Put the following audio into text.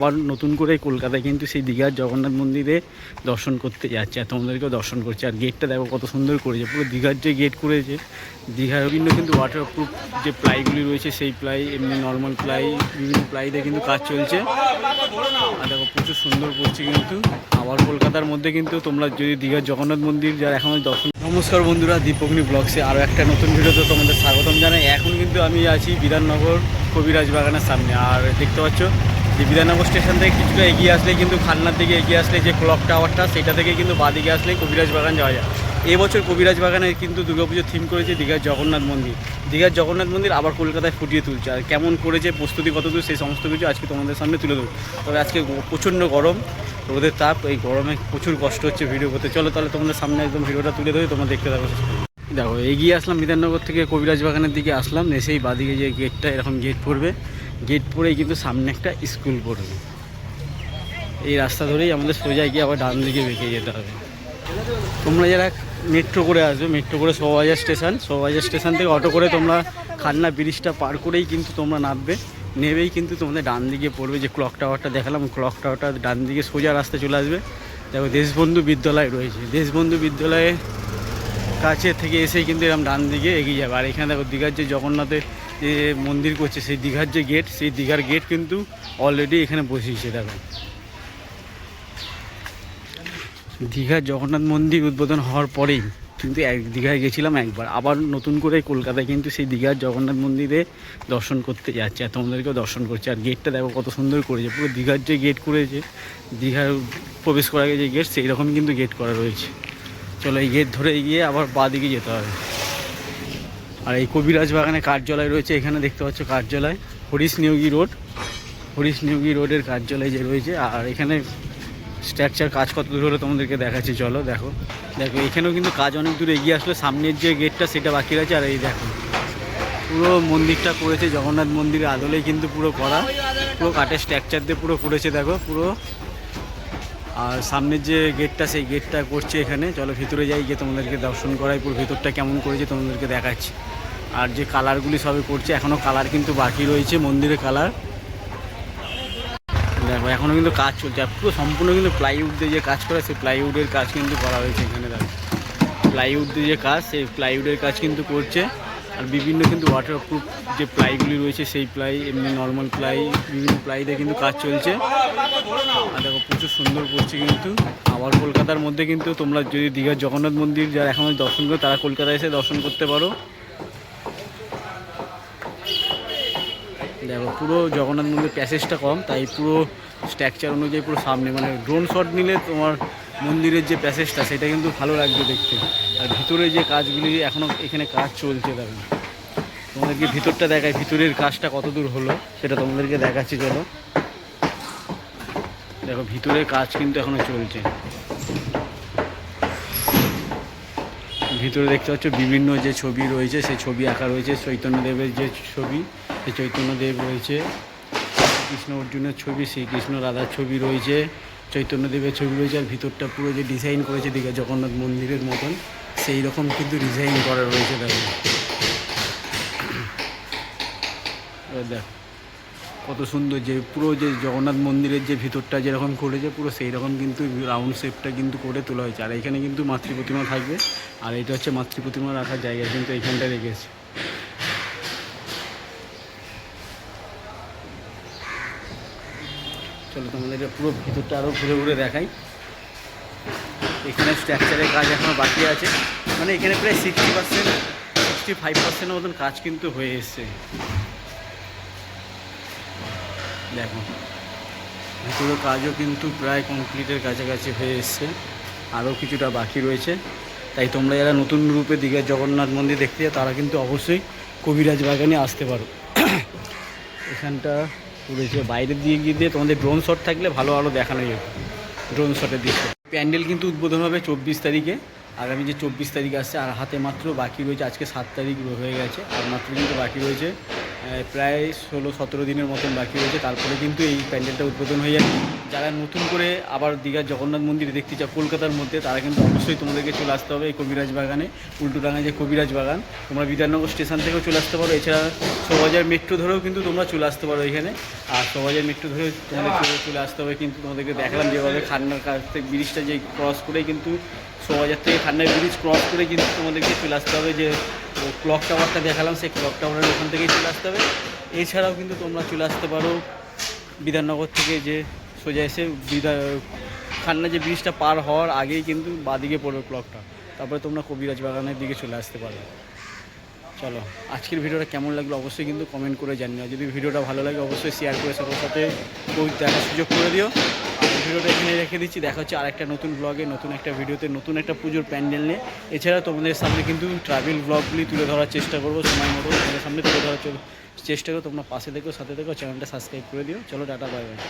আবার নতুন করে কলকাতায় কিন্তু সেই দীঘার জগন্নাথ মন্দিরে দর্শন করতে যাচ্ছে আর তোমাদেরকেও দর্শন করছে। আর গেটটা দেখো কত সুন্দর করেছে, পুরো দীঘার যে গেট করেছে দীঘার বিভিন্ন কিন্তু ওয়াটারপ্রুফ যে প্লাইগুলি রয়েছে, সেই প্লাই এমনি নর্মাল প্লাই বিভিন্ন প্লাইতে কিন্তু কাজ চলছে। আর দেখো প্রচুর সুন্দর করছে কিন্তু। আবার কলকাতার মধ্যে কিন্তু তোমরা যদি দীঘার জগন্নাথ মন্দির যারা এখন দর্শন নমস্কার বন্ধুরা দীপগ্নি ব্লগসে আরও একটা নতুন ভিডিওতে তোমাদের স্বাগতম জানাই। এখন কিন্তু আমি আছি বিধাননগর কবিরাজ বাগানের সামনে। আর দেখতে পাচ্ছ যে বিধাননগর স্টেশন থেকে কিছুটা এগিয়ে আসলে কিন্তু খান্নার দিকে এগিয়ে আসলে যে ক্লক টাওয়ারটা, সেটা থেকে কিন্তু বাদিকে আসলে কবিরাজ বাগান যাওয়া যায়। এবছর কবিরাজ বাগানে কিন্তু দুর্গাপুজো থিম করেছে দীঘার জগন্নাথ মন্দির। দীঘার জগন্নাথ মন্দির আবার কলকাতায় ফুটিয়ে তুলছে। আর কেমন করেছে প্রস্তুতি কত দূর, সেই সমস্ত কিছু আজকে তোমাদের সামনে তুলে দেবো তবে আজকে প্রচণ্ড গরম, রোদের তাপ, এই গরমে প্রচুর কষ্ট হচ্ছে ভিডিও করতে। চলো তাহলে তোমাদের সামনে একদম ভিডিওটা তুলে দেবে তোমরা দেখতে থাকো। দেখো, এগিয়ে আসলাম বিধাননগর থেকে কবিরাজ বাগানের দিকে আসলাম, এসেই বাদিকে যে গেটটা এরকম গেট পড়বে। গেট পরেই কিন্তু সামনে একটা স্কুল পড়বে। এই রাস্তা ধরেই আমাদের সোজা গিয়ে আবার ডান দিকে বেঁকে যেতে হবে। তোমরা যারা মেট্রো করে আসবে মেট্রো করে শোভাবাজার স্টেশন শোভাবাজার স্টেশন থেকে অটো করে তোমরা খান্না ব্রিজটা পার করেই কিন্তু তোমরা নামবে। নেবেই কিন্তু তোমাদের ডান দিকে পড়বে যে ক্লক টাওয়ারটা দেখালাম ক্লক টাওয়ারটা ডান দিকে সোজা রাস্তা চলে আসবে। দেখো দেশবন্ধু বিদ্যালয় রয়েছে। দেশবন্ধু বিদ্যালয়ে কাছে থেকে এসেই কিন্তু এরকম ডান দিকে এগিয়ে যাবে। আর এখানে দেখো দীঘার যে জগন্নাথের যে মন্দির করছে, সেই দীঘার যে গেট সেই দীঘার গেট কিন্তু অলরেডি এখানে বসিয়েছে, দেখো। দীঘার জগন্নাথ মন্দির উদ্বোধন হওয়ার পরেই কিন্তু এক দীঘায় গেছিলাম একবার। আবার নতুন করে কলকাতায় কিন্তু সেই দীঘার জগন্নাথ মন্দিরে দর্শন করতে যাচ্ছে, আর তোমাদেরকেও দর্শন করছে। আর গেটটা দেখো কত সুন্দর করেছে, পুরো দীঘার যে গেট করেছে, দীঘার প্রবেশ করার যে গেট সেই রকমই কিন্তু গেট করা রয়েছে। চলো এই গেট ধরে গিয়ে আবার বাঁ দিকে যেতে হবে। আর এই কবিরাজ বাগানে কার্যালয় রয়েছে, এখানে দেখতে পাচ্ছ কার্যালয়, হরিশ নিয়োগী রোড। হরিশ নিয়োগী রোডের কার্যালয় যে রয়েছে, আর এখানে স্ট্রাকচার কাজ কত দূর হলো তোমাদেরকে দেখাচ্ছি, চলো দেখো। দেখো, এখানেও কিন্তু কাজ অনেক দূর এগিয়ে আসলো, সামনের যে গেটটা সেটা বাকি রয়েছে, আর এই দেখো। পুরো মন্দিরটা করেছে জগন্নাথ মন্দিরের আদলেই কিন্তু পুরো করা, পুরো কাঠের স্ট্রাকচার দিয়ে পুরো করেছে, দেখো, পুরো আর সামনের যে গেটটা সেই গেটটা করছে এখানে। চলো ভিতরে যাই, গিয়ে তোমাদেরকে দর্শন করাই। পুরো ভিতরটা কেমন করেছে তোমাদেরকে দেখাচ্ছি। আর যে কালারগুলি সবই করছে এখনও কালার কিন্তু বাকি রয়েছে, মন্দিরের কালার দেখো এখনও কিন্তু কাজ চলছে। পুরো সম্পূর্ণ কিন্তু প্লাইউড দিয়ে যে কাজ করে, সেই প্লাইউডের কাজ কিন্তু করা হয়েছে এখানে। দেখো প্লাইউড দিয়ে যে কাজ, সেই প্লাইউডের কাজ কিন্তু করছে। আর বিভিন্ন কিন্তু ওয়াটারপ্রুফ যে প্লাইগুলি রয়েছে, সেই প্লাই এমনি নর্মাল প্লাই বিভিন্ন প্লাইতে কিন্তু কাজ চলছে। আর দেখো, প্রচুর সুন্দর করছে কিন্তু। আবার কলকাতার মধ্যে কিন্তু তোমরা যদি দীঘার জগন্নাথ মন্দির যারা এখনও দর্শন করো, তারা কলকাতায় এসে দর্শন করতে পারো। দেখো, পুরো জগন্নাথ মন্দির প্যাসেজটা কম, তাই পুরো স্ট্রাকচার অনুযায়ী পুরো সামনে মানে ড্রোন শট নিলে তোমার মন্দিরের যে প্যাসেজটা, সেটা কিন্তু ভালো লাগবে দেখতে। আর ভিতরে যে কাজগুলি এখনও এখানে কাজ চলছে দেখো। তোমাদেরকে ভিতরটা দেখায় ভিতরের কাজটা কত দূর হলো, সেটা তোমাদেরকে দেখাচ্ছি, চলো। দেখো, ভিতরের কাজ কিন্তু এখনও চলছে। ভিতরে দেখতে পাচ্ছ, বিভিন্ন যে ছবি রয়েছে, সেই ছবি আঁকা রয়েছে, চৈতন্যদেবের যে ছবি, সেই চৈতন্যদেব রয়েছে কৃষ্ণ অর্জুনের ছবি, শ্রীকৃষ্ণ রাধার ছবি রয়েছে চৈতন্যদেবের ছবি রয়েছে আর ভিতরটা পুরো যে ডিজাইন করেছে দীঘা জগন্নাথ মন্দিরের মতন, সেই রকম কিন্তু ডিজাইন করা রয়েছে দেখো। দেখ, কত সুন্দর যে পুরো যে জগন্নাথ মন্দিরের যে ভিতরটা যেরকম করেছে পুরো সেই রকম কিন্তু রাউন্ড শেপটা কিন্তু করে তোলা হয়েছে। আর এখানে কিন্তু মাতৃ প্রতিমা থাকবে, আর এটা হচ্ছে মাতৃ প্রতিমা রাখার জায়গা কিন্তু এইখানটা রেখেছে চলো তোমাদের পুরো ভিতরটা আরও ঘুরে ঘুরে দেখাই। এখানে স্ট্রাকচারের কাজ এখনও বাকি আছে। মানে এখানে প্রায় সিক্সটি পার্সেন্ট সিক্সটি ফাইভ পার্সেন্টের মতন কাজ কিন্তু হয়ে এসছে। দেখো ভিতরের কাজও কিন্তু প্রায় কমপ্লিটের কাছাকাছি হয়ে এসছে। আরও কিছুটা বাকি রয়েছে। তাই তোমরা যারা নতুন রূপে দীঘার জগন্নাথ মন্দির দেখতে যাও, তারা কিন্তু অবশ্যই কবিরাজ বাগানে আসতে পারো। এখানটা রয়েছে বাইরের দিয়ে গিয়ে দিয়ে তোমাদের ড্রোন শট থাকলে ভালো আরও দেখানো যাবে ড্রোন শটের দিকে। প্যান্ডেল কিন্তু উদ্বোধন হবে চব্বিশ তারিখে। আগামী যে চব্বিশ তারিখ আসছে, আর হাতে মাত্র বাকি রয়েছে, আজকে সাত তারিখ হয়ে গেছে, আর মাত্র কিন্তু বাকি রয়েছে প্রায় ষোলো সতেরো দিনের মতন বাকি রয়েছে। তারপরে কিন্তু এই প্যান্ডেলটা উদ্বোধন হয়ে যাবে। যারা নতুন করে আবার দীঘার জগন্নাথ মন্দির দেখতে চাও, কলকাতার মধ্যে, তারা কিন্তু অবশ্যই তোমাদেরকে চলে আসতে হবে এই কবিরাজ বাগানে উল্টোডাঙায় যে কবিরাজ বাগান। তোমরা বিধাননগর স্টেশন থেকেও চলে আসতে পারো, এছাড়া শোভাজার মেট্রো ধরেও কিন্তু তোমরা চলে আসতে পারো এখানে। আর শোভাজার মেট্রো ধরে তোমাদের চলে আসতে হবে কিন্তু তোমাদেরকে দেখালাম যেভাবে খান্নার কাছ থেকে ব্রিজটা যে ক্রস করে কিন্তু শোভাজার থেকে খান্নার ব্রিজ ক্রস করে কিন্তু তোমাদেরকে চলে আসতে হবে যে ক্লক টাওয়ারটা দেখালাম, সেই ক্লক টাওয়ারের ওখান থেকেই চলে আসতে হবে। এছাড়াও কিন্তু তোমরা চলে আসতে পারো বিধাননগর থেকে যে সোজা এসে খান্না যে ব্রিজটা পার হওয়ার আগেই কিন্তু বাদিকে পড়বে ক্লকটা তারপরে তোমরা কবিরাজ বাগানের দিকে চলে আসতে পারবে। চলো, আজকের ভিডিওটা কেমন লাগল অবশ্যই কিন্তু কমেন্ট করে জানিও। যদি ভিডিওটা ভালো লাগে অবশ্যই শেয়ার করে সবার সাথে দেখার সুযোগ করে দিও। ভিডিওটা এখানে রেখে দিচ্ছি। দেখা হচ্ছে আরেকটা নতুন ব্লগে নতুন একটা ভিডিওতে, নতুন একটা পুজোর প্যান্ডেল নিয়ে। এছাড়া তোমাদের সামনে কিন্তু ট্রাভেল ব্লগগুলি তুলে ধরার চেষ্টা করব সময় মতো। তোমাদের সামনে তুলে ধরার চেষ্টা করো তোমরা পাশে দেখো সাথে দেখো চ্যানেলটা সাবস্ক্রাইব করে দিও। চলো, টাটা বাই বাই